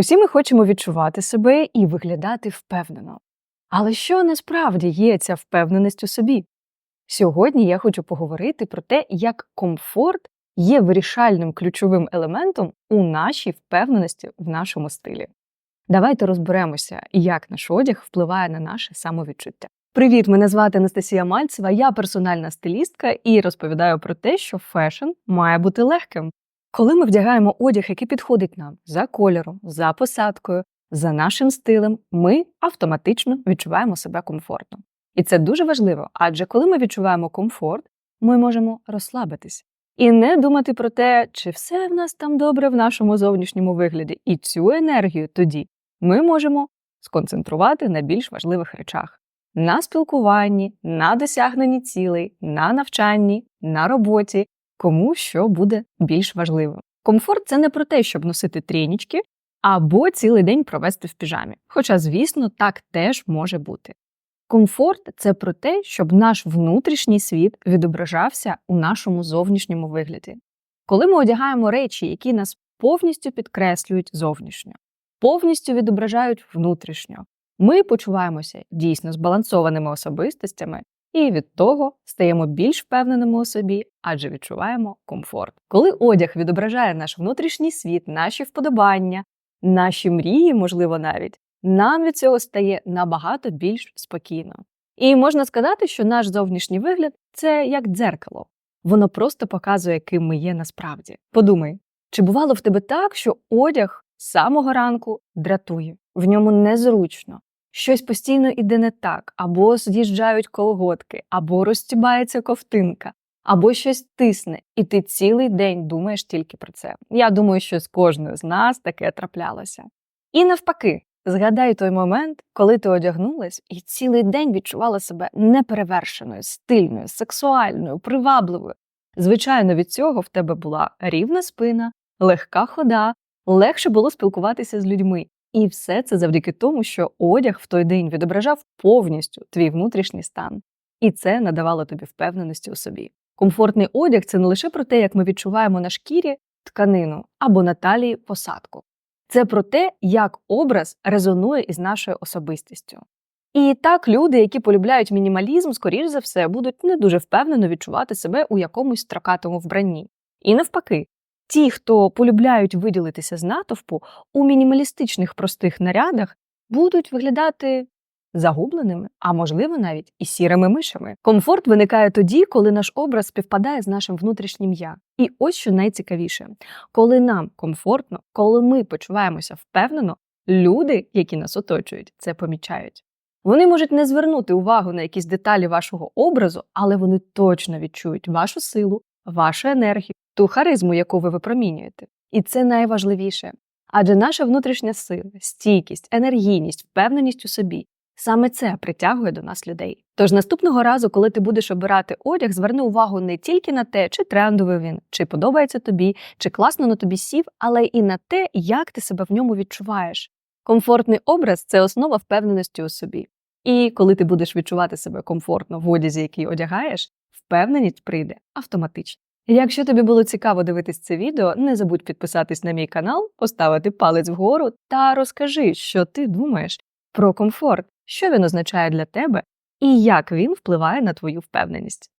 Усі ми хочемо відчувати себе і виглядати впевнено. Але що насправді є ця впевненість у собі? Сьогодні я хочу поговорити про те, як комфорт є вирішальним ключовим елементом у нашій впевненості в нашому стилі. Давайте розберемося, як наш одяг впливає на наше самовідчуття. Привіт, мене звати Анастасія Мальцева, я персональна стилістка і розповідаю про те, що фешн має бути легким. Коли ми вдягаємо одяг, який підходить нам за кольором, за посадкою, за нашим стилем, ми автоматично відчуваємо себе комфортно. І це дуже важливо, адже коли ми відчуваємо комфорт, ми можемо розслабитись і не думати про те, чи все в нас там добре в нашому зовнішньому вигляді. І цю енергію тоді ми можемо сконцентрувати на більш важливих речах: на спілкуванні, на досягненні цілей, на навчанні, на роботі, кому що буде більш важливим. Комфорт це не про те, щоб носити трінічки або цілий день провести в піжамі. Хоча, звісно, так теж може бути. Комфорт це про те, щоб наш внутрішній світ відображався у нашому зовнішньому вигляді. Коли ми одягаємо речі, які нас повністю підкреслюють зовнішньо, повністю відображають внутрішньо, ми почуваємося дійсно збалансованими особистостями і від того стаємо більш впевненими у собі, адже відчуваємо комфорт. Коли одяг відображає наш внутрішній світ, наші вподобання, наші мрії, можливо, навіть, нам від цього стає набагато більш спокійно. І можна сказати, що наш зовнішній вигляд це як дзеркало. Воно просто показує, ким ми є насправді. Подумай, чи бувало в тебе так, що одяг з самого ранку дратує, в ньому незручно, щось постійно іде не так, або з'їжджають колготки, або розтібається ковтинка, або щось тисне, і ти цілий день думаєш тільки про це. Я думаю, що з кожною з нас таке траплялося. І навпаки, згадай той момент, коли ти одягнулась і цілий день відчувала себе неперевершеною, стильною, сексуальною, привабливою. Звичайно, від цього в тебе була рівна спина, легка хода, легше було спілкуватися з людьми. І все це завдяки тому, що одяг в той день відображав повністю твій внутрішній стан, і це надавало тобі впевненості у собі. Комфортний одяг це не лише про те, як ми відчуваємо на шкірі тканину або на талії посадку. Це про те, як образ резонує із нашою особистістю. І так люди, які полюбляють мінімалізм, скоріш за все, будуть не дуже впевнено відчувати себе у якомусь строкатому вбранні. І навпаки, ті, хто полюбляють виділитися з натовпу, у мінімалістичних простих нарядах будуть виглядати загубленими, а можливо навіть і сірими мишами. Комфорт виникає тоді, коли наш образ співпадає з нашим внутрішнім я. І ось що найцікавіше, коли нам комфортно, коли ми почуваємося впевнено, люди, які нас оточують, це помічають. Вони можуть не звернути увагу на якісь деталі вашого образу, але вони точно відчують вашу силу, вашу енергію, ту харизму, яку ви випромінюєте. І це найважливіше. Адже наша внутрішня сила, стійкість, енергійність, впевненість у собі саме це притягує до нас людей. Тож наступного разу, коли ти будеш обирати одяг, зверни увагу не тільки на те, чи трендовий він, чи подобається тобі, чи класно на тобі сів, але і на те, як ти себе в ньому відчуваєш. Комфортний образ це основа впевненості у собі. І коли ти будеш відчувати себе комфортно в одязі, який одягаєш, впевненість прийде автоматично. Якщо тобі було цікаво дивитись це відео, не забудь підписатись на мій канал, поставити палець вгору та розкажи, що ти думаєш про комфорт, що він означає для тебе і як він впливає на твою впевненість.